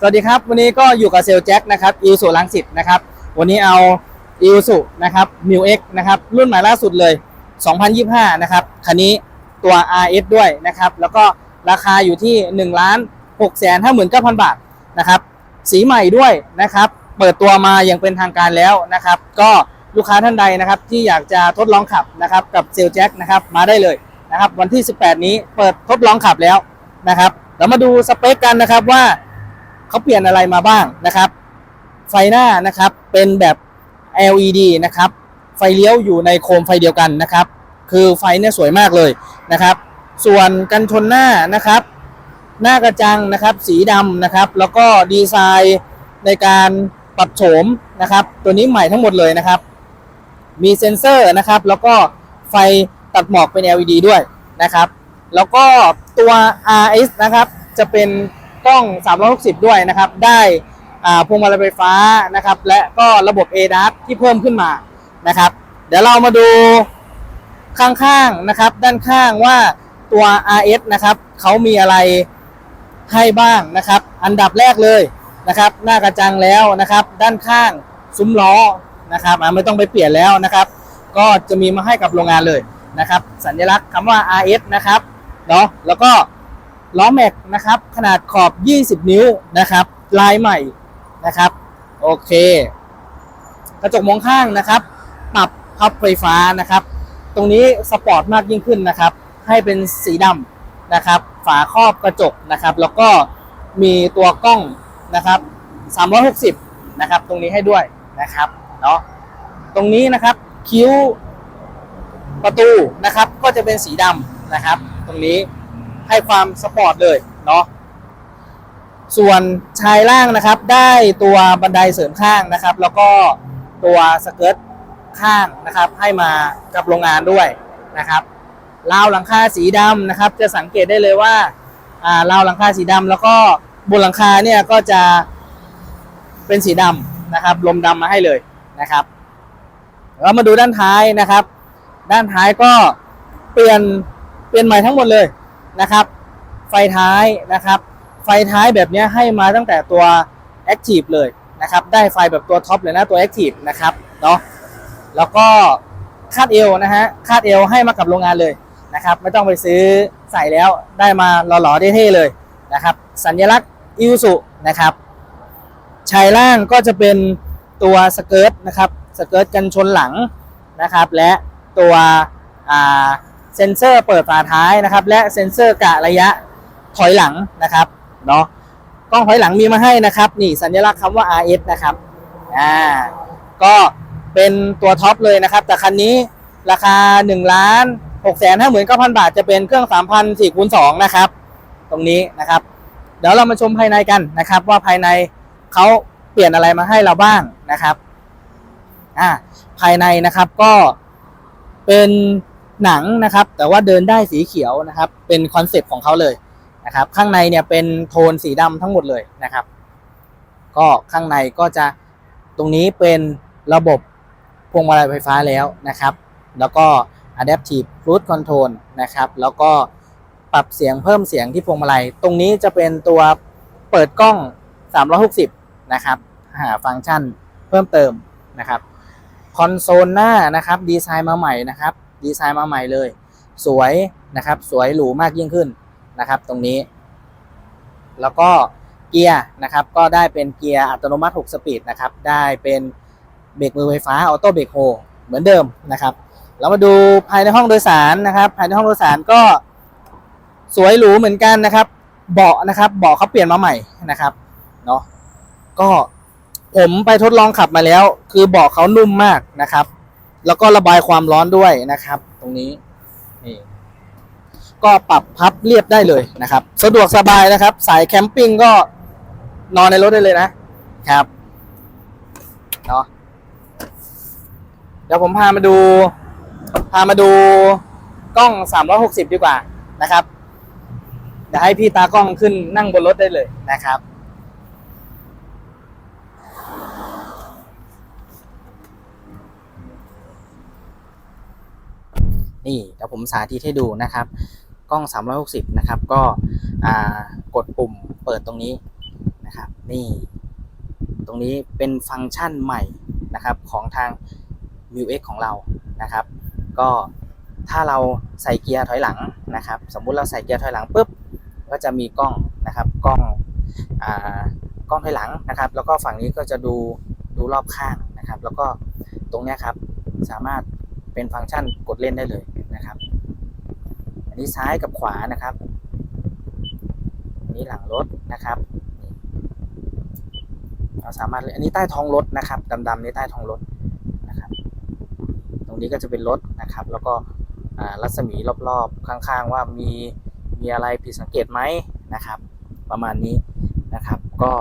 สวัสดีครับ วันนี้ก็อยู่กับเซลแจ็คนะครับอีสุลังสิตนะครับ วันนี้เอาอีสุนะครับมิวเอ็กนะครับรุ่นใหม่ล่าสุดเลย 2025 นะครับ คันนี้ตัว RS ด้วยนะครับ แล้วก็ราคาอยู่ที่ 1 ล้าน6แสน59,000บาทนะครับ สีใหม่ด้วยนะครับ เปิดตัวมาอย่างเป็นทางการแล้วนะครับ ก็ลูกค้าท่านใดนะครับที่อยากจะทดลองขับนะครับกับเซลแจ็คนะครับมาได้เลยนะครับ วันที่ 18 นี้เปิดทดลองขับแล้วนะครับเรามาดูสเปคกันนะครับว่า เขาเปลี่ยนอะไรมาบ้างนะครับ ไฟหน้านะครับเป็นแบบ LED นะครับ ไฟเลี้ยวอยู่ในโคมไฟเดียวกันนะครับ คือไฟเนี่ยสวยมากเลยนะครับ ส่วนกันชนหน้านะครับ หน้ากระจังนะครับ สีดำนะครับ แล้วก็ดีไซน์ในการปรับโฉมนะครับ ตัวนี้ใหม่ทั้งหมดเลยนะครับ มีเซ็นเซอร์นะครับ แล้วก็ไฟตัดหมอกเป็น LED ด้วยนะครับ แล้วก็ตัว RS นะครับ จะเป็น กล้อง 360 ด้วยนะครับ ได้พวงมาลัยไฟฟ้านะครับ และก็ระบบ ADAS ที่เพิ่มขึ้นมานะครับ เดี๋ยวเรามาดูข้างๆนะครับ ด้านข้างว่าตัว RS นะครับเขามีอะไรให้บ้างนะครับ อันดับแรกเลยนะครับ หน้ากระจังแล้วนะครับ ด้านข้างซุ้มล้อนะครับไม่ต้องไปเปลี่ยนแล้วนะครับ ก็จะมีมาให้กับโรงงานเลยนะครับ สัญลักษณ์คำว่า RS นะครับเนาะแล้วก็ ล้อแม็กนะครับ ขนาดขอบ 20 นิ้วนะครับ ลายใหม่นะครับ โอเค กระจกมองข้างนะครับ ปรับพับไฟฟ้านะครับ ตรงนี้สปอร์ตมากยิ่งขึ้นนะครับ ให้เป็นสีดำนะครับ ฝาครอบกระจกนะครับ แล้วก็มีตัวกล้องนะครับ 360 นะครับ ตรงนี้ให้ด้วยนะครับเนาะตรงนี้นะครับคิ้วประตูนะครับ ก็จะเป็นสีดำนะครับ ตรงนี้ ให้ความสปอร์ตเลยเนาะส่วนชายล่างนะครับ ได้ตัวบันไดเสริมข้างนะครับ แล้วก็ตัวสเกิร์ตข้างนะครับ ให้มากับโรงงานด้วยนะครับราวหลังคาสีดำนะครับ จะสังเกตได้เลยว่าราวหลังคาสีดำแล้วก็บนหลังคาเนี่ยก็จะเป็นสีดำนะครับลมดำมาให้เลยนะครับเรามาดูด้านท้ายนะครับ ด้านท้ายก็เปลี่ยนเปลี่ยนใหม่ทั้งหมดเลย นะครับ ไฟท้ายนะครับ ไฟท้ายแบบนี้ให้มาตั้งแต่ตัว Active เลยนะครับ ได้ไฟแบบตัวท็อปเลยนะตัว Active นะครับเนาะแล้วก็คาดเอวนะฮะคาดเอวให้มากับโรงงานเลยนะครับ ไม่ต้องไปซื้อใส่แล้วได้มาหล่อๆเท่ๆเลยนะครับ สัญลักษณ์อิวสุนะครับชายล่างก็จะเป็นตัวสเกิร์ตนะครับสเกิร์ตกันชนหลังนะครับ และตัวอ่า เซ็นเซอร์เปิดฝาท้ายนะครับ และเซ็นเซอร์กะระยะถอยหลังนะครับเนาะกล้องถอยหลังมีมาให้นะครับ นี่สัญลักษณ์คำว่า RS นะครับอ่าก็เป็นตัวท็อปเลยนะครับ แต่คันนี้ราคา1ล้าน6แสนห้าหมื่นเก้าพันบาท จะเป็นเครื่อง 3,000 4คูณ2นะครับ ตรงนี้นะครับ เดี๋ยวเรามาชมภายในกันนะครับ ว่าภายในเขาเปลี่ยนอะไรมาให้เราบ้างนะครับอ่าภายในนะครับก็เป็น หนังนะครับ แต่ว่าเดินได้สีเขียวนะครับ เป็นคอนเซปต์ของเขาเลยนะครับ ข้างในเนี่ยเป็นโทนสีดำทั้งหมดเลยนะครับ ก็ข้างในก็จะตรงนี้เป็นระบบพวงมาลัยไฟฟ้าแล้วนะครับ แล้วก็ adaptive cruise control นะครับ แล้วก็ปรับเสียงเพิ่มเสียงที่พวงมาลัย ตรงนี้จะเป็นตัวเปิดกล้อง 360 นะครับ หาฟังก์ชันเพิ่มเติมนะครับ คอนโซลหน้านะครับ ดีไซน์มาใหม่นะครับ ดีไซน์มาใหม่เลย สวยนะครับ สวยหรูมากยิ่งขึ้นนะครับ ตรงนี้ แล้วก็เกียร์นะครับ ก็ได้เป็นเกียร์อัตโนมัติ 6 สปีดนะครับ ได้เป็นเบรกมือไฟฟ้าออโต้เบรกโฮเหมือนเดิมนะครับ เรามาดูภายในห้องโดยสารนะครับ ภายในห้องโดยสารก็สวยหรูเหมือนกันนะครับ เบาะนะครับ เบาะเขาเปลี่ยนมาใหม่นะครับ เนาะก็ผมไปทดลองขับมาแล้ว คือเบาะเขานุ่มมากนะครับ แล้วก็ระบายความร้อนด้วยนะครับ ตรงนี้นี่ก็ปรับพับเรียบได้เลยนะครับ สะดวกสบายนะครับ สายแคมปิ้งก็นอนในรถได้เลยนะครับเนาะเดี๋ยวผมพามาดู พามาดูกล้อง 360 ดีกว่านะครับเดี๋ยวให้พี่ตากล้องขึ้นนั่งบนรถได้เลยนะครับ นี่เดี๋ยวผมสาธิตให้ดูนะครับ กล้อง 360 นะครับ ก็กดปุ่มเปิดตรงนี้นะครับ นี่ ตรงนี้เป็นฟังก์ชันใหม่นะครับของทาง m ิว X ของเรานะครับ ก็ถ้าเราใส่เกียร์ถอยหลังนะครับ สมมุติเราใส่เกียร์ถอยหลังปุ๊บก็จะมีกล้องนะครับกล้องอกล้องถอยหลังนะครับ แล้วก็ฝั่งนี้ก็จะดูดูรอบข้างนะครับ แล้วก็ตรงนี้ครับสามารถเป็นฟังก์ชันกดเล่นได้เลย นะครับ อันนี้ซ้ายกับขวานะครับ อันนี้หลังรถนะครับเราสามารถอันนี้ใต้ท้องรถนะครับดำๆนี่ใต้ท้องรถนะครับ ตรงนี้ก็จะเป็นรถนะครับ แล้วก็รัศมีรอบๆ ข้างๆ ว่ามีมีอะไรผิดสังเกตไหมนะครับ ประมาณนี้นะครับ ก็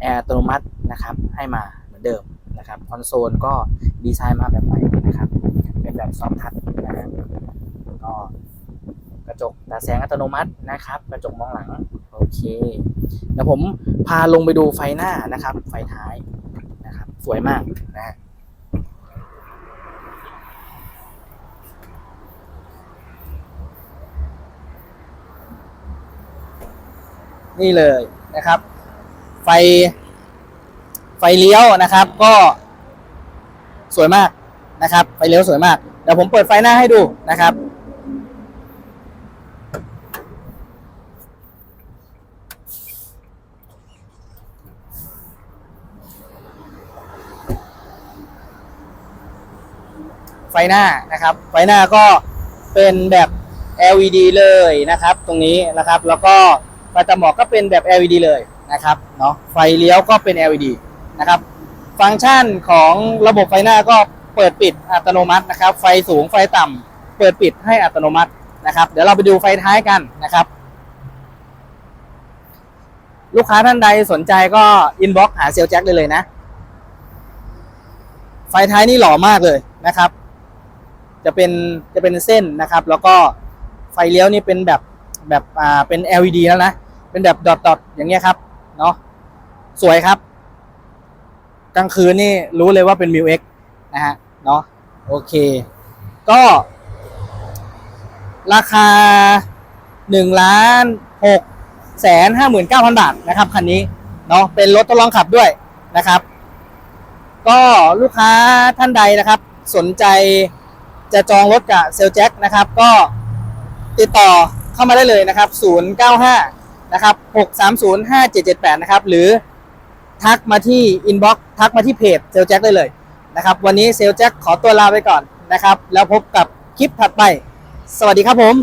แอร์อัตโนมัตินะครับ ให้มาเหมือนเดิมนะครับคอนโซลก็ดีไซน์มาแบบใหม่นะครับ เป็นแบบซอฟทัช นะฮะก็กระจกตาแสงอัตโนมัตินะครับ กระจกมองหลังโอเคเดี๋ยวผมพาลงไปดูไฟหน้านะครับ ไฟท้ายนะครับ สวยมากนะฮะนี่เลยนะครับ ไฟ ไฟเลี้ยวนะครับ ก็สวยมากนะครับ ไฟเลี้ยวสวยมาก ดี๋ยวผมเปิดไฟหน้าให้ดูนะครับ ไฟหน้านะครับ ไฟหน้าก็เป็นแบบ LED เลยนะครับ ตรงนี้นะครับ แล้วก็ไฟตาหมอกก็เป็นแบบ LED เลยนะครับเนาะไฟเลี้ยวก็เป็น LED นะครับ ฟังก์ชันของระบบไฟหน้าก็ เปิดปิดอัตโนมัตินะครับ ไฟสูงไฟต่ำเปิดปิดให้อัตโนมัตินะครับ เดี๋ยวเราไปดูไฟท้ายกันนะครับ ลูกค้าท่านใดสนใจก็อินบ็อกหาเซลแจ็คได้เลยนะ ไฟท้ายนี่หล่อมากเลยนะครับ จะเป็นจะเป็นเส้นนะครับ แล้วก็ไฟเลี้ยวนี่เป็นแบบแบบอ่าเป็น LED แล้วนะเป็นแบบดอทดอทอย่างเงี้ยครับเนาะสวยครับ กลางคืนนี่รู้เลยว่าเป็น m ิว X นะฮะ เนาะโอเค ก็ ราคา1ล้าน6แสนห้าหมื่นเก้าพันบาทนะครับคันนี้เนาะเป็นรถทดลองขับด้วยนะครับ ก็ลูกค้าท่านใดนะครับ สนใจจะจองรถกับเซลแจ็คนะครับ ก็ติดต่อเข้ามาได้เลยนะครับ 095 นะครับ 630 5778 นะครับ หรือทักมาที่อินบ็อกซ์ทักมาที่เพจเซลแจ็คได้เลย นะครับ วันนี้เซลแจ็คขอตัวลาไปก่อนนะครับ แล้วพบกับคลิปถัดไป สวัสดีครับผม